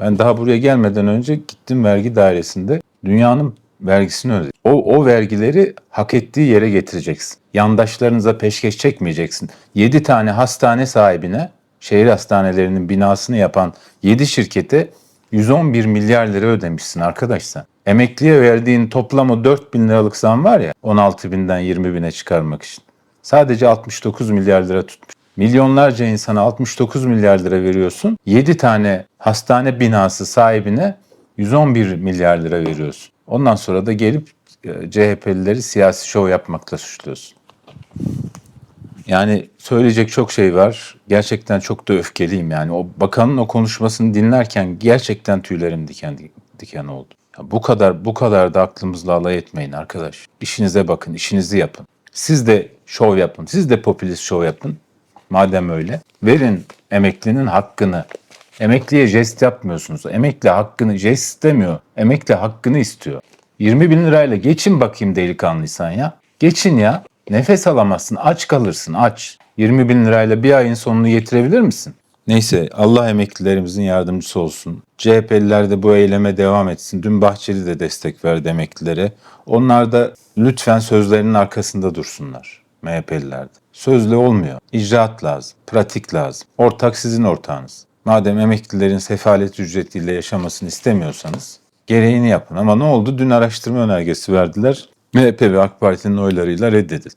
Ben daha buraya gelmeden önce gittim vergi dairesinde dünyanın vergisini ödedim. O, o vergileri hak ettiği yere getireceksin. Yandaşlarınıza peşkeş çekmeyeceksin. 7 tane hastane sahibine, şehir hastanelerinin binasını yapan 7 şirkete 111 milyar lira ödemişsin arkadaş sen. Emekliye verdiğin toplamı 4 bin liralık zam var ya 16 binden 20 bine çıkarmak için. Sadece 69 milyar lira tutmuş. Milyonlarca insana 69 milyar lira veriyorsun. 7 tane hastane binası sahibine 111 milyar lira veriyorsun. Ondan sonra da gelip e, CHP'lileri siyasi şov yapmakla suçluyorsun. Yani söyleyecek çok şey var. Gerçekten çok da öfkeliyim yani. O bakanın o konuşmasını dinlerken gerçekten tüylerim diken diken oldu. Ya bu kadar bu kadar da aklımızla alay etmeyin arkadaş. İşinize bakın, işinizi yapın. Siz de şov yapın. Siz de popülist şov yapın. Madem öyle. Verin emeklinin hakkını. Emekliye jest yapmıyorsunuz. Emekli hakkını jest istemiyor. Emekli hakkını istiyor. 20 bin lirayla geçin bakayım delikanlıysan ya. Geçin ya. Nefes alamazsın. Aç kalırsın aç. 20 bin lirayla bir ayın sonunu getirebilir misin? Neyse Allah emeklilerimizin yardımcısı olsun. CHP'liler de bu eyleme devam etsin. Dün Bahçeli de destek verdi emeklilere. Onlar da lütfen sözlerinin arkasında dursunlar. MHP'liler de. Sözle olmuyor. İcraat lazım. Pratik lazım. Ortak sizin ortağınız. Madem emeklilerin sefalet ücretiyle yaşamasını istemiyorsanız gereğini yapın. Ama ne oldu? Dün araştırma önergesi verdiler. MHP ve AK Parti'nin oylarıyla reddedildi.